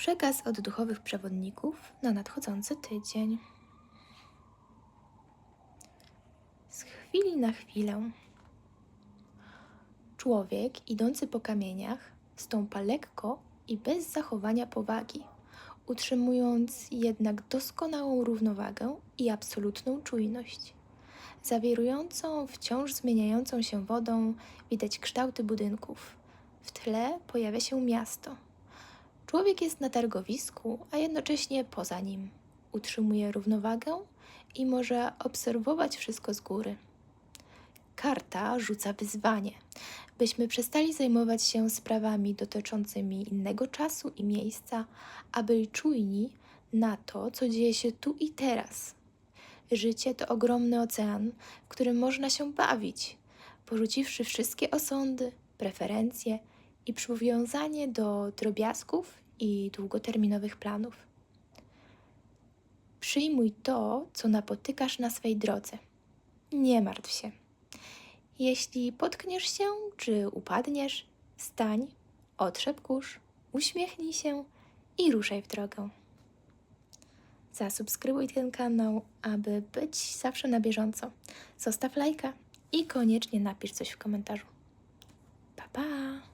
Przekaz od duchowych przewodników na nadchodzący tydzień. Z chwili na chwilę. Człowiek idący po kamieniach stąpa lekko i bez zachowania powagi, utrzymując jednak doskonałą równowagę i absolutną czujność. Zawierującą wciąż zmieniającą się wodą widać kształty budynków. W tle pojawia się miasto. Człowiek jest na targowisku, a jednocześnie poza nim. Utrzymuje równowagę i może obserwować wszystko z góry. Karta rzuca wyzwanie, byśmy przestali zajmować się sprawami dotyczącymi innego czasu i miejsca, a byli czujni na to, co dzieje się tu i teraz. Życie to ogromny ocean, w którym można się bawić, porzuciwszy wszystkie osądy, preferencje i przywiązanie do drobiazgów i długoterminowych planów. Przyjmuj to, co napotykasz na swej drodze. Nie martw się. Jeśli potkniesz się czy upadniesz, stań, otrzep kurz, uśmiechnij się i ruszaj w drogę. Zasubskrybuj ten kanał, aby być zawsze na bieżąco. Zostaw lajka i koniecznie napisz coś w komentarzu. Pa pa!